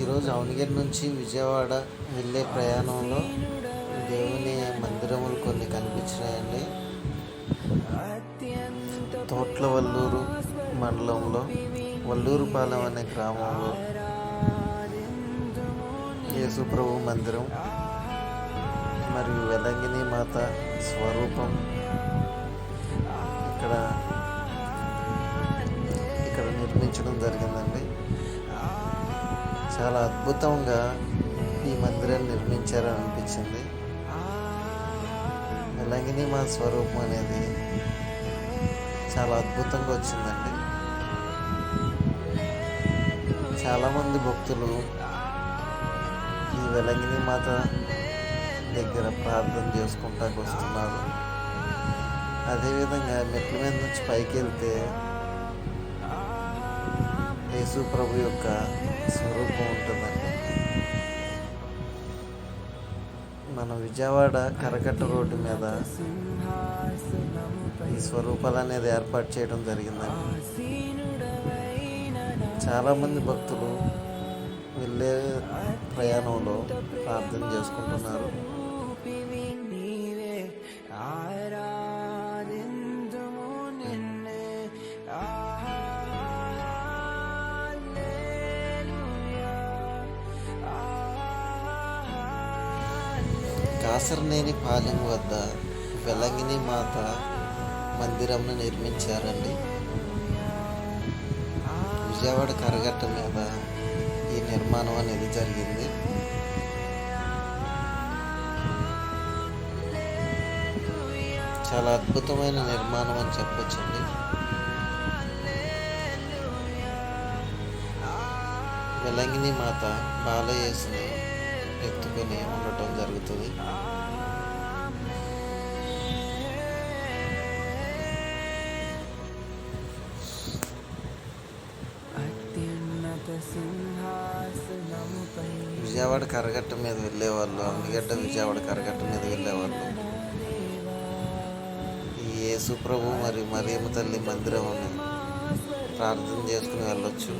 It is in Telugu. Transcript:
ఈరోజు అవనగిరి నుంచి విజయవాడ వెళ్ళే ప్రయాణంలో దేవుని మందిరములు కొన్ని కనిపించినాయండి. తోట్ల వల్లూరు మండలంలో వల్లూరుపాలెం అనే గ్రామంలో యేసుప్రభు మందిరం మరియు వెలంగిని మాత స్వరూపం ఇక్కడ ఇక్కడ నిర్మించడం జరిగిందండి. చాలా అద్భుతంగా ఈ మందిరాన్ని నిర్మించారని అనిపించింది వెలంగిని మా స్వరూపం అనేది చాలా అద్భుతంగా వచ్చిందండి. చాలామంది భక్తులు ఈ వెలంగిని మాత దగ్గర ప్రార్థన చేసుకుంటాకు వస్తున్నారు. అదేవిధంగా మెట్ల మీద నుంచి పైకి వెళ్తే యేసు ప్రభు యొక్క స్వరూపం ఉంటుందండి. మన విజయవాడ కరకట్ట రోడ్డు మీద ఈ స్వరూపాలు అనేది ఏర్పాటు చేయడం జరిగిందండి. చాలామంది భక్తులు వెళ్ళే ప్రయాణంలో ప్రార్థన చేసుకుంటున్నారు. కాసరనేని పాలెం వద్ద వెలంగిని మాత మందిరంను నిర్మించారండి. విజయవాడ కరగట్ట మీద ఈ నిర్మాణం అనేది జరిగింది. చాలా అద్భుతమైన నిర్మాణం అని చెప్పొచ్చండి. వెలంగిని మాత బాలయేసుని ఎత్తుకొని ఉండటం జరుగుతుంది. విజయవాడ కరగట్ట మీద వెళ్ళేవాళ్ళు అమ్మిగడ్డ విజయవాడ కరగట్ట మీద వెళ్ళేవాళ్ళు. ఈ యేసు ప్రభు మరియు మరియమ్మ తల్లి మందిరం ప్రార్థన చేసుకుని వెళ్ళొచ్చు.